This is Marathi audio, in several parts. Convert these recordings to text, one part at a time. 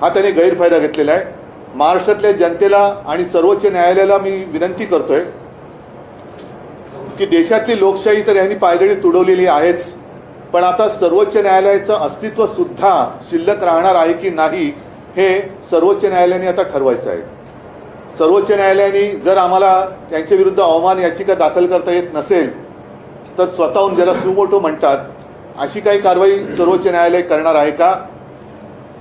हा त्याने गैरफायदा घेतलेला आहे. महाराष्ट्रातल्या जनतेला आणि सर्वोच्च न्यायालयाला मी विनंती करतोय की देशातली लोकशाही तर यांनी पायदळी तुडवलेली आहेच पण आता सर्वोच्च न्यायालयाचं अस्तित्व सुद्धा शिल्लक राहणार आहे की नाही हे सर्वोच्च न्यायालयाने आता ठरवायचं आहे. सर्वोच्च न्यायालयाने जर आम्हाला त्यांच्या विरुद्ध अवमान याचिका दाखल करता येत नसेल तर स्वतःहून ज्याला सुमोटो म्हणतात अशी काही कारवाई सर्वोच्च न्यायालय करणार आहे का?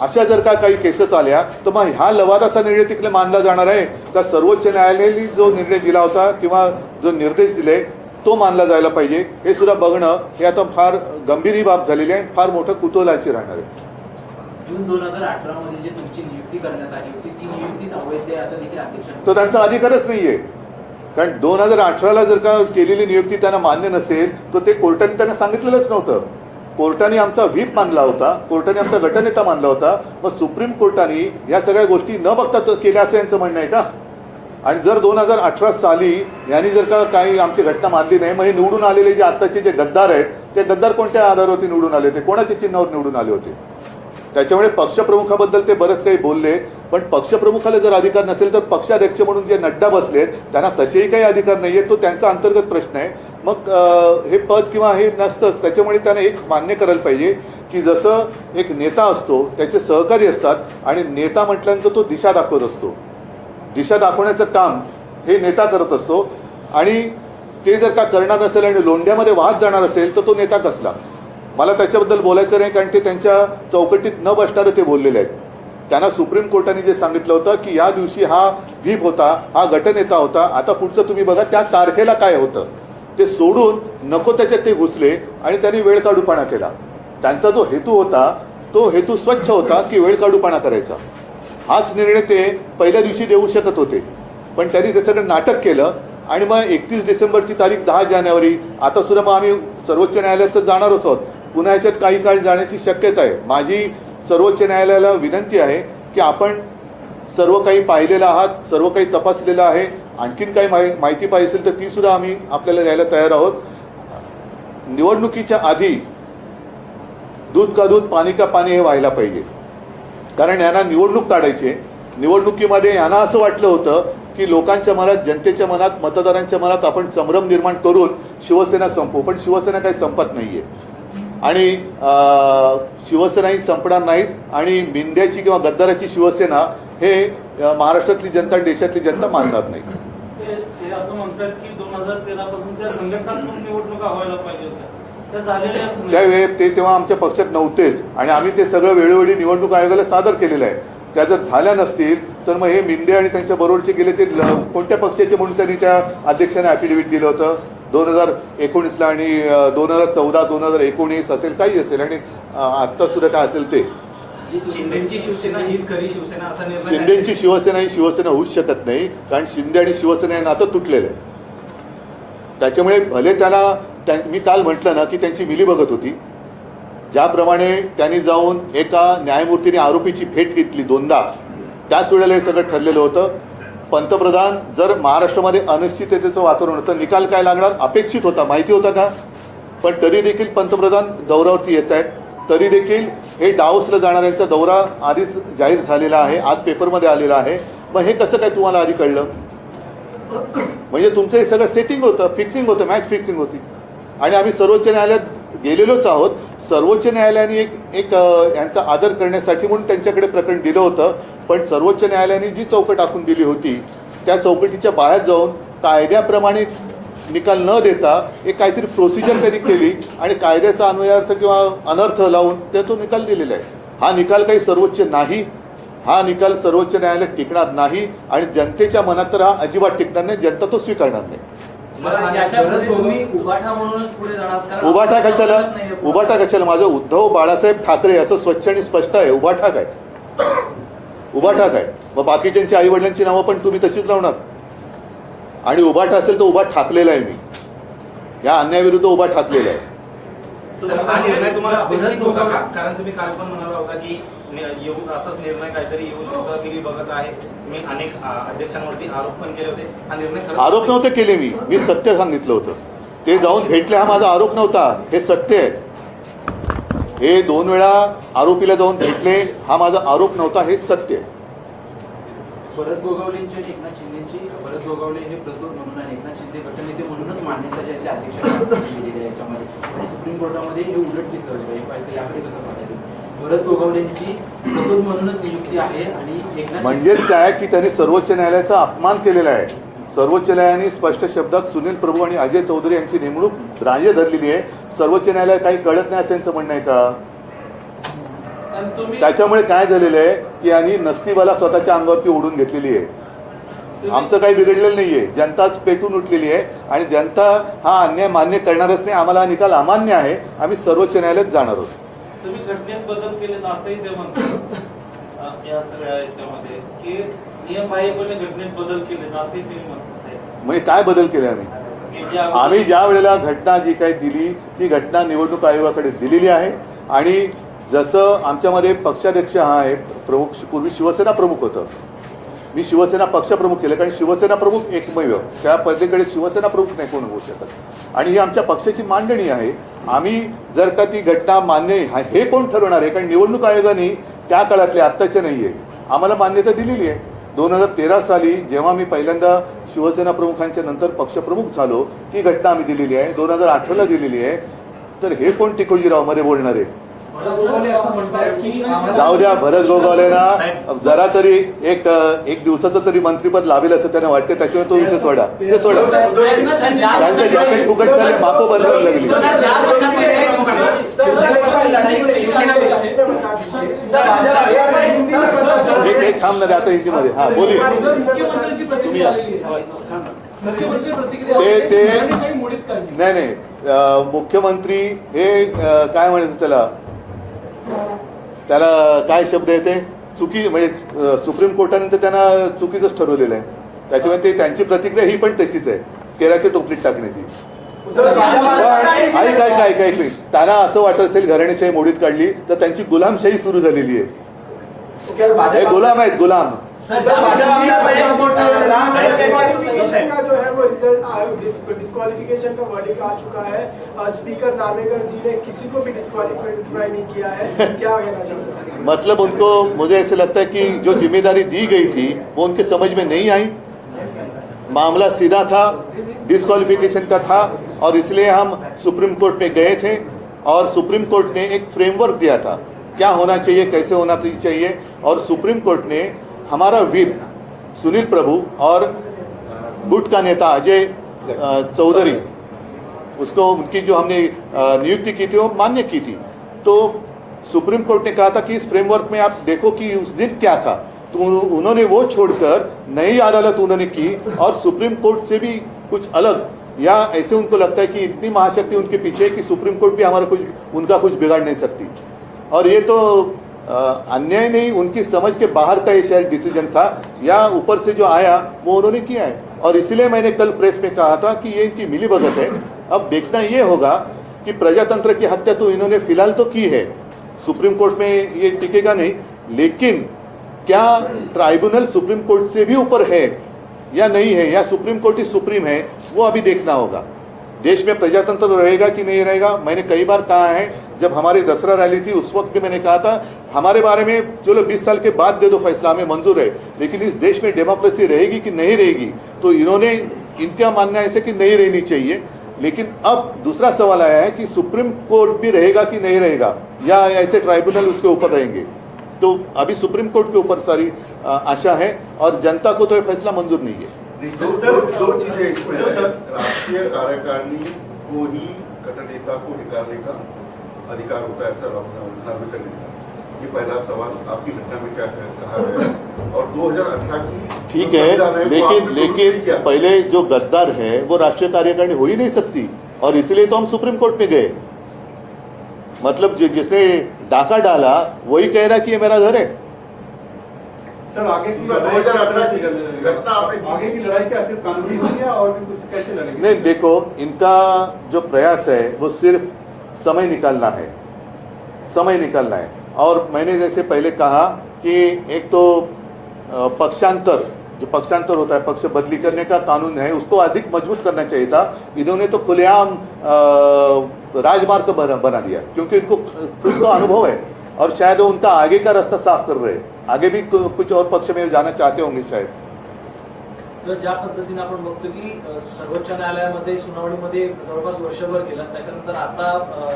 अशा जर का काही केसेस आल्या तर मग ह्या लवादाचा निर्णय तिकडे मानला जाणार आहे. का सर्वोच्च न्यायालयाने जो निर्णय दिला होता किंवा जो निर्देश दिले तो मानला जायला पाहिजे. हे सुद्धा बघणं हे आता फार गंभीर ही बाब झालेली आहे आणि फार मोठं कुतूहलाची राहणार आहे. जून दोन हजार अठरा मध्ये जे तुमची नियुक्ती करण्यात आली होती ती नियुक्तीच अवैध आहे असं देखील अध्यक्ष तो त्यांचा अधिकारच नाहीये. कारण दोन हजार अठराला जर का केलेली नियुक्ती त्यांना मान्य नसेल तर ते कोर्टाने त्यांना सांगितलेलंच नव्हतं. कोर्टाने आमचा व्हीप मानला होता कोर्टाने आमचा गटनेता मानला होता मग सुप्रीम कोर्टाने या सगळ्या गोष्टी न बघता केल्या असं यांचं म्हणणं आहे का? आणि जर दोन हजार अठरा साली यांनी जर का काही आमची घटना मानली नाही मग हे निवडून आलेले जे आत्ताचे जे गद्दार आहेत ते गद्दार कोणत्या आधारावरती निवडून आले होते? कोणाच्या चिन्हावर निवडून आले होते? त्याच्यामुळे पक्षप्रमुखाबद्दल ते बरंच काही बोलले पण पक्षप्रमुखाला जर अधिकार नसेल तर पक्षाध्यक्ष म्हणून जे नड्डा बसलेत त्यांना तसेही काही अधिकार नाहीये. तो त्यांचा अंतर्गत प्रश्न आहे. मग हे पद किंवा हे नसतंच त्याच्यामुळे त्याने एक मान्य करायला पाहिजे की जसं एक नेता असतो त्याचे सहकारी असतात आणि नेता म्हटल्यानंतर तो दिशा दाखवत असतो. दिशा दाखवण्याचं काम हे नेता करत असतो आणि ते जर का करणार नसेल आणि लोंढ्यामध्ये वाहत जाणार असेल तर तो नेता कसला? मला त्याच्याबद्दल बोलायचं नाही कारण ते त्यांच्या चौकटीत न बसणारे ते बोललेले आहेत. त्यांना सुप्रीम कोर्टाने जे सांगितलं होतं की या दिवशी हा व्हीप होता हा गटनेता होता आता पुढचं तुम्ही बघा त्या तारखेला काय होतं? ते सोडून नको त्याच्यात ते घुसले आणि त्यांनी वेळ काढूपणा केला. त्यांचा जो हेतू होता तो हेतू स्वच्छ होता की वेळ काढूपणा करायचा. हाच निर्णय ते पहिल्या दिवशी देऊ शकत होते. पण त्यांनी ते सगळं नाटक केलं आणि मग एकतीस डिसेंबरची तारीख दहा जानेवारी आता सुद्धा मग आम्ही सर्वोच्च न्यायालयात तर जाणारच आहोत. पुन्हा याच्यात काही काळ जाण्याची शक्यता आहे. माझी सर्वोच्च न्यायालयाला विनंती आहे की आपण सर्व काही पाहिलेलं आहात सर्व काही तपासलेलं आहे. आणखीन काही माहि- माहिती पाहिजे असेल तर ती सुद्धा आम्ही आपल्याला द्यायला तयार आहोत. निवडणुकीच्या आधी दूध का दूध पाणी का पाणी हे व्हायला पाहिजे. कारण यांना निवडणूक काढायची निवडणुकीमध्ये यांना असं वाटलं होतं की लोकांच्या मनात जनतेच्या मनात मतदारांच्या मनात आपण संभ्रम निर्माण करून शिवसेना संपू पण शिवसेना काही संपत नाहीये. आणि शिवसेना ही संपणार नाहीच. आणि मिंद्याची किंवा गद्दाराची शिवसेना हे महाराष्ट्रातली जनता देशातली जनता मानणार नाही. असं म्हणतात की दोन हजार तेरा पासून त्या संघटनात्मक निवडणुका व्हायला पाहिजे होत्या. त्यावेळी ते तेव्हा आमच्या पक्षात नव्हतेच. आणि आम्ही ते सगळं वेळोवेळी निवडणूक आयोगाला सादर केलेलं आहे. त्या जर झाल्या नसतील तर मग हे मिंदे आणि त्यांच्या बरोबरचे गेले ते कोणत्या पक्षाचे म्हणून त्यांनी त्या अध्यक्षाने अफिडेव्हिट दिलं होतं? दोन हजार एकोणीसला आणि दोन हजार चौदा दोन हजार एकोणीस असेल काही असेल. आणि आत्तासुद्धा आत्ता सुद्धा काय असेल ते. शिंदेची शिवसेना हीच खरी शिवसेना असा निर्णय शिंदेची शिवसेना ही शिवसेना होऊच शकत नाही कारण शिंदे आणि शिवसेना हे नातं तुटलेलं आहे. त्याच्यामुळे भले त्याला मी काल म्हटलं ना की त्यांची मिली बघत होती. ज्याप्रमाणे त्यांनी जाऊन एका न्यायमूर्तीने आरोपीची भेट घेतली दोनदा त्याच वेळेला हे सगळं ठरलेलं होतं. पंतप्रधान जर महाराष्ट्रामध्ये अनिश्चिततेचं वातावरण होतं निकाल काय लागणार? अपेक्षित होता. माहिती होता का? पण तरी देखील पंतप्रधान दौऱ्यावरती येत आहेत. तरी देखील हे डाऊसला जाणाऱ्यांचा दौरा आधीच जाहीर झालेला आहे आज पेपरमध्ये आलेला आहे. मग हे कसं काय तुम्हाला आधी कळलं? म्हणजे तुमचं हे सगळं सेटिंग होतं फिक्सिंग होतं मॅच फिक्सिंग होती. आणि आम्ही सर्वोच्च न्यायालयात गेलेलोच आहोत. सर्वोच्च न्यायालयाने एक एक यांचा आदर करण्यासाठी म्हणून त्यांच्याकडे प्रकरण दिलं होतं. पण सर्वोच्च न्यायालयाने जी चौकट आखून दिली होती त्या चौकटीच्या बाहेर जाऊन कायद्याप्रमाणे निकाल न देता एक काहीतरी प्रोसिजर त्यांनी केली आणि कायद्याचा अन्वयार्थ किंवा अनर्थ लावून ते तो निकाल दिलेला आहे. हा निकाल काही सर्वोच्च नाही. हा निकाल सर्वोच्च न्यायालयात टिकणार नाही आणि जनतेच्या मनात तर हा अजिबात टिकणार नाही जनता तो स्वीकारणार नाही. उभाठा कशाला. उभाटा कशाला? माझं उद्धव बाळासाहेब ठाकरे असं स्वच्छ आणि स्पष्ट आहे. उभाठा काय? उभाठा काय? मग बाकीच्यांची आई वडिलांची नावं पण तुम्ही तशीच लावणार. आणि उभाटा असेल तर उभा ठाकलेला आहे मी. या अन्यायाविरुद्ध उभा ठाकलेला आहे. तर निर्णय तुम्हाला अपेक्षित होता का? कारण तुम्ही काल पण म्हणाला होता की नि- येऊ असाच निर्णय काहीतरी येऊ शकतो की मी बघत आहे. मी अनेक आ, अध्यक्षांवरती आरोप पण केले होते. हा निर्णय खरंच- आरोप नव्हते केले मी. मी सत्य सांगितलं होतं. ते जाऊन भेटले हा माझा आरोप नव्हता. हे सत्य आहे. हे दोन वेळा आरोपीला जाऊन भेटले हा माझा आरोप नव्हता. हे सत्य आहे. भरत गोगावलेंची आणि एकनाथ शिंदेची भरत गोगावले हे प्रस्तुत म्हणून आणि एकनाथ शिंदे गटनेते म्हणूनच मान्यता जी आहे ती दिलेली आहे याच्यामध्ये. आणि सुप्रीम कोर्टामध्ये हे उलट दिसलं होतं. पाहिजे याकडे कसं पाहता तुम्ही? भरत गोगावलेंची प्रस्तुत म्हणूनच नियुक्ती आहे आणि एकनाथ म्हणजेच काय की त्यांनी सर्वोच्च न्यायालयाचा अपमान केलेला आहे? सर्वोच्च न्यायालयाने स्पष्ट शब्दात सुनील प्रभू आणि अजय चौधरी यांची नेमणूक ग्राह्य धरलेली आहे. सर्वोच्च न्यायालय काही कळत नाही असं यांचं म्हणणं आहे का? त्याच्यामुळे काय झालेलं आहे की यांनी नसतीवाला स्वतःच्या अंगावरती ओढून घेतलेली आहे. आमचं काही बिघडलेलं नाहीये. जनताच पेटून उठलेली आहे आणि जनता हा अन्याय मान्य करणारच नाही. आम्हाला हा निकाल अमान्य आहे. आम्ही सर्वोच्च न्यायालयात जाणार आहोत. म्हणजे काय बदल केले आम्ही? आम्ही ज्या वेळेला घटना जी काही दिली ती घटना निवडणूक आयोगाकडे दिलेली आहे आणि जसं आमच्यामध्ये पक्षाध्यक्ष हा आहे प्रमुख पूर्वी शिवसेना प्रमुख होतं. मी शिवसेना पक्षप्रमुख केलं कारण शिवसेना प्रमुख एकमेव. त्या पद्धतीकडे शिवसेना प्रमुख नाही कोण होऊ शकत. आणि ही आमच्या पक्षाची मांडणी आहे. आम्ही जर का ती घटना मान्य हे कोण ठरवणार आहे? कारण निवडणूक आयोगाने त्या काळातले आत्ताचे नाही आहे आम्हाला मान्यता दिलेली आहे. दोन हजार तेरा साली जेव्हा मी पहिल्यांदा शिवसेना प्रमुखांच्या नंतर पक्षप्रमुख झालो ती घटना आम्ही दिलेली आहे. दोन हजार अठराला दिलेली आहे. तर हे कोण टिकोजीरावमध्ये बोलणार? आहे जाऊ द्या भरत गोगावलेना जरा तरी एक एक दिवसाचं तरी मंत्रीपद लावेल असं त्यांना वाटते त्याच्यामुळे तो विषय सोडा. ते सोडा. त्यांचं जॅकेट फुकट झाले मापं बंद करायला लागली. एक एक थांब ना आता हिंदीमध्ये. हा बोली प्रतिक्रिया ते नाही नाही. मुख्यमंत्री हे काय म्हणायचं त्याला? त्याला काय शब्द येते चुकी म्हणजे सुप्रीम कोर्टाने तर त्यांना चुकीचंच ठरवलेलं आहे. त्याच्यामुळे ते त्यांची प्रतिक्रिया ही पण तशीच आहे केराच्या टोपलीत टाकण्याची. पण ऐक ऐक ऐक ऐक. त्यांना असं वाटत असेल घराणेशाही मोडीत काढली तर त्यांची गुलामशाही सुरू झालेली आहे. हे गुलाम आहेत गुलाम. का जो है वो रिज़ल्ट डिस्क्वालिफिकेशन का वर्डिक आ चुका है। स्पीकर नामेकर जी ने किसी को भी डिस्क्वालिफाई नहीं किया है। क्या कहना चाहते हैं? मतलब उनको मुझे ऐसे लगता है कि जो ज़िम्मेदारी दी गई थी वो उनके समझ में नहीं आई। मामला सीधा था डिस्क्वालिफिकेशन का था और इसलिए हम सुप्रीम कोर्ट पे गए थे और सुप्रीम कोर्ट ने एक फ्रेमवर्क दिया था। क्या होना चाहिए कैसे होना चाहिए और सुप्रीम कोर्ट ने हमारा विप सुनील प्रभु और गुट का नेता अजय चौधरी उसको उनकी जो हमने नियुक्ति की थी वो मान्य की थी। तो सुप्रीम कोर्ट ने कहा था कि इस फ्रेमवर्क में आप देखो कि उस दिन क्या था। तो उन्होंने वो छोड़कर नई अदालत उन्होंने की और सुप्रीम कोर्ट से भी कुछ अलग या ऐसे उनको लगता है कि इतनी महाशक्ति उनके पीछे है कि सुप्रीम कोर्ट भी हमारा कुछ उनका कुछ बिगाड़ नहीं सकती। और ये तो अन्याय नहीं, उनकी समझ के बाहर का ये शायद डिसीज़न था। या ऊपर से जो आया, वो उन्होंने किया है। और इसलिए मैंने कल प्रेस में कहा था कि ये इनकी मिली भगत है। अब देखना ये होगा कि प्रजातंत्र की हत्या तो इन्होंने फ़िलहाल तो की है। सुप्रीम कोर्ट में ये टिकेगा नहीं। लेकिन क्या ट्राइब्यूनल सुप्रीम कोर्ट से भी ऊपर है या नहीं है, या सुप्रीम कोर्ट ही सुप्रीम है, वो अभी देखना होगा। देश में प्रजातंत्र रहेगा कि नहीं रहेगा? मैंने कई बार कहा है, जब हमारी दसरा रैली थी, उस वक्त भी मैंने कहा था, हमारे बारे में चलो 20 साल के बाद दे दो फैसला, हमें मंजूर है। लेकिन इस देश में डेमोक्रेसी रहेगी कि नहीं रहेगी? तो इन्होंने, इनका मानना ऐसे कि नहीं रहनी चाहिए। लेकिन अब दूसरा सवाल आया है कि सुप्रीम कोर्ट भी रहेगा कि नहीं रहेगा? या ऐसे ट्राइब्यूनल उसके ऊपर रहेंगे? तो अभी सुप्रीम कोर्ट के ऊपर, सारी आशा है, और जनता को तो ये फैसला मंजूर नहीं है। दो, दो, दो चीज़ें इसमें राष्ट्रीय कार्यकारिणी को ही कटनेता को निकालने का अधिकार होता है सर अपना नागरिक ने ये पहला सवाल आपकी घटना में क्या कहा गया है? और 2018 की ठीक है लेकिन लेकिन पहले जो गद्दार है वो राष्ट्रीय कार्यकारिणी हो ही नहीं सकती और इसलिए तो हम सुप्रीम कोर्ट में गए। मतलब जि- जिसने डाका डाला वही कह रहा कि ये मेरा घर है। सर आगे की सर, लड़ाई 2018 कैसे की लड़ेंगे? घटना आगे की लड़ाई क्या सिर्फ़ कानूनी होगी और भी कुछ कैसे लड़ेंगे? नहीं देखो इनका जो प्रयास है वो सिर्फ़ समय निकालना है। समय निकालना है। और मैंने जैसे पहले कहा कि एक तो पक्षांतर जो पक्षांतर होता है पक्ष बदली करने का कानून है उसको अधिक मज़बूत करना चाहिए था। इन्होंने तो खुलेआम राजमार्ग बना, बना दिया क्योंकि इनको खुद को अनुभव है। और शायद वो उनका आगे का रास्ता साफ कर रहे। हैं आगे भी कुछ और पक्ष में जाना चाहते होंगे शायद। जर ज्या पद्धतीने आपण बघतो की सर्वोच्च न्यायालयामध्ये सुनावणीमध्ये जवळपास वर्षभर केलं त्याच्यानंतर आता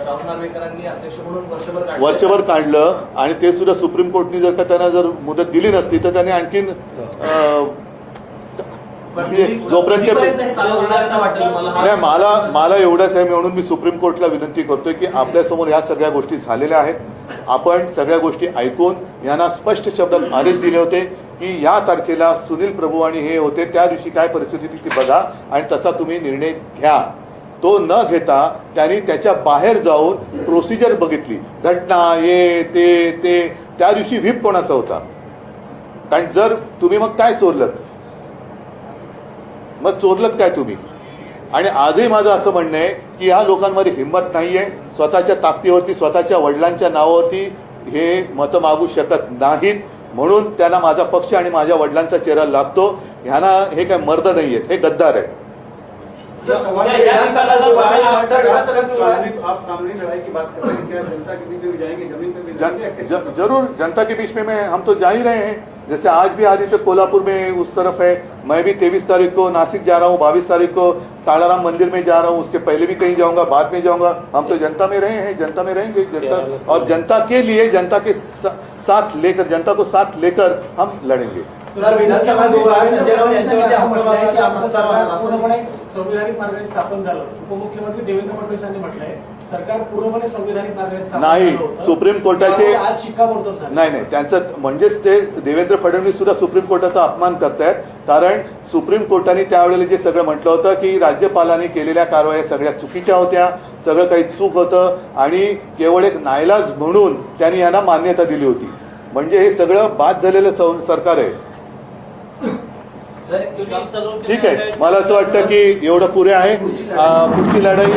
राहुल नार्वेकरांनी अध्यक्ष म्हणून वर्षभर काढलं. वर्षभर काढलं आणि ते सुद्धा सुप्रीम कोर्टनी जर का त्यांना जर मुदत दिली नसती तर त्याने आणखीन जोपर्यंत मला मला एवढंच आहे म्हणून मी सुप्रीम कोर्टला विनंती करतोय की आपल्यासमोर ह्या सगळ्या गोष्टी झालेल्या आहेत. आपण सगळ्या गोष्टी ऐकून यांना स्पष्ट शब्दात आदेश दिले होते की या तारखेला सुनील प्रभू आणि हे होते त्या दिवशी काय परिस्थिती ती बघा आणि तसा तुम्ही निर्णय घ्या. तो न घेता त्यांनी त्याच्या बाहेर जाऊन प्रोसिजर बघितली. घटना ये ते ते. त्या दिवशी व्हीप कोणाचा होता? कारण जर तुम्ही मग काय चोरलत? मग चोरलत काय तुम्ही? आणि आजही माझं असं म्हणणं आहे की या लोकांमध्ये हिंमत नाहीये. स्वतःच्या ताकदीवरती स्वतःच्या वडिलांच्या नावावरती हे मतं मागू शकत नाहीत. म्हणून त्यांना माझा पक्ष आणि माझ्या वडिलांचा चेहरा लागतो. ह्यांना हे काय मर्द नाहीयेत हे गद्दार आहेत. है. कैसे? ज, जरूर जनता के बीच में मैं हम तो जा ही रहे हैं। जैसे आज भी आदित्य कोल्हापुर में उस तरफ़ है। मैं भी तेईस तारीख को नासिक जा रहा हूँ बाईस तारीख को कालाराम मंदिर में जा रहा हूँ। उसके पहले भी कहीं जाऊँगा बाद में जाऊँगा। हम तो जनता में रहे हैं जनता में रहेंगे जनता और जनता के लिए जनता के साथ लेकर जनता को साथ लेकर हम लड़ेंगे। संविधानिक मार्गाने स्थापन झालं. उपमुख्यमंत्री देवेंद्र फडणवीस यांनी म्हटलंय सरकार पूर्णपणे संविधानिक मार्गाने नाही. सुप्रीम कोर्टाचे- नाही नाही त्यांचं म्हणजेच ते देवेंद्र फडणवीस सुद्धा सुप्रीम कोर्टाचा अपमान करतायत. कारण सुप्रीम कोर्टाने त्यावेळेला जे सगळं म्हटलं होतं की राज्यपालांनी केलेल्या कारवाया सगळ्या चुकीच्या होत्या सगळं काही चूक होतं आणि केवळ एक नायलाज म्हणून त्यांनी यांना मान्यता दिली होती. म्हणजे हे सगळं बाद झालेलं सरकार आहे. ठीक आहे. मला असं वाटतं की एवढं पुरे आहे. पुढची लढाई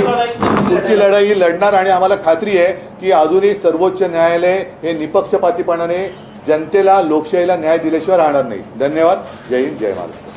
पुढची लढाई लढणार आणि आम्हाला खात्री आहे की अजूनही सर्वोच्च न्यायालय हे निपक्षपातीपणाने जनतेला लोकशाहीला न्याय दिल्याशिवाय राहणार नाही. धन्यवाद. जय हिंद जय महाराष्ट्र.